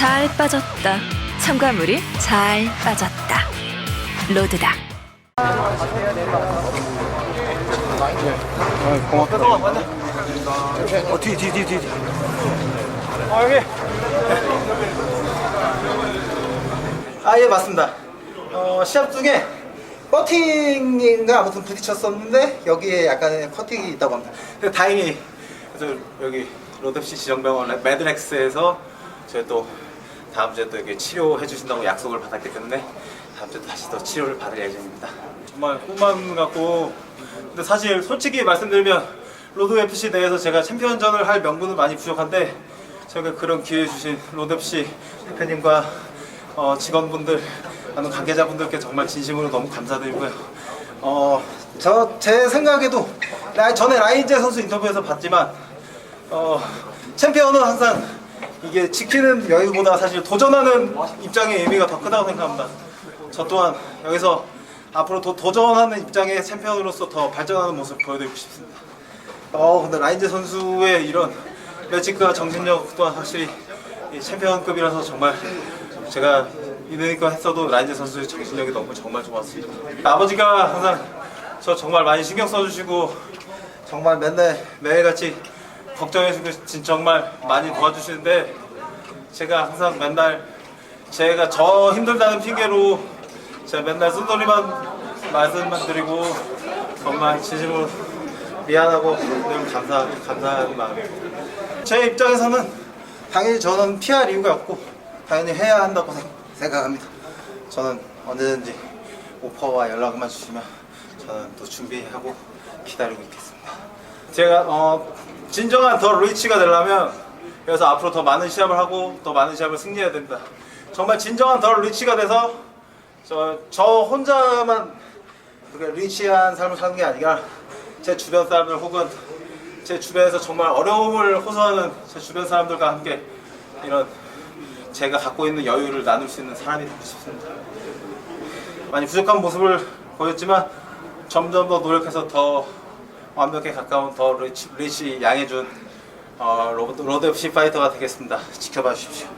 잘 빠졌다. 첨가물이 잘 빠졌다. 로드다. 어, 뒤, 뒤, 뒤, 뒤. 뒤. 아 여기 아 예 맞습니다 어, 시합 중에 버팅인가 아무튼 부딪혔었는데 여기에 약간의 커팅이 있다고 합니다 근데 다행히 여기 로드시 지정병원 매드렉스에서 저희 또 다음 주에 또 이렇게 치료해 주신다고 약속을 받았기 때문에 다음 주에 다시 또 치료를 받을 예정입니다 정말 꿈만 같고 근데 사실 솔직히 말씀드리면 로드 FC 내에서 제가 챔피언전을 할 명분은 많이 부족한데 제가 그런 기회 주신 로드 FC 대표님과 어, 직원분들, 많은 관계자분들께 정말 진심으로 너무 감사드리고요. 어, 저 제 생각에도 라- 전에 라인제 선수 인터뷰에서 봤지만 어, 챔피언은 항상 이게 지키는 여유보다 사실 도전하는 입장의 의미가 더 크다고 생각합니다. 저 또한 여기서 앞으로 도, 도전하는 입장의 챔피언으로서 더 발전하는 모습 보여드리고 싶습니다. 어 근데 라인제 선수의 이런 매직과 정신력 또한 확실히 이 챔피언급이라서 정말 제가 이러니까 했어도 라인제 선수의 정신력이 너무 정말 좋았습니다. 아버지가 항상 저 정말 많이 신경 써주시고 정말 맨날 매일같이 걱정해주고 진 정말 많이 도와주시는데 제가 항상 맨날 제가 저 힘들다는 핑계로 제가 맨날 쓴소리만 말씀만 드리고 정말 진심으로 미안하고 늘 감사 감사한 마음입니다. 제 입장에서는 당연히 저는 피할 이유가 없고 당연히 해야 한다고 생- 생각합니다. 저는 언제든지 오퍼와 연락만 주시면 저는 또 준비하고 기다리고 있겠습니다. 제가 어, 진정한 더 리치가 되려면 그래서 앞으로 더 많은 시합을 하고 더 많은 시합을 승리해야 됩니다. 정말 진정한 더 리치가 돼서 저, 저 혼자만 리치한 삶을 사는 게 아니라 제 주변 사람들 혹은 제 주변에서 정말 어려움을 호소하는 제 주변 사람들과 함께 이런 제가 갖고 있는 여유를 나눌 수 있는 사람이 되고 싶습니다. 많이 부족한 모습을 보였지만 점점 더 노력해서 더 완벽에 가까운 더 리치, 리치 양해준 어, 로드, 로드 FC 파이터가 되겠습니다. 지켜봐 주십시오.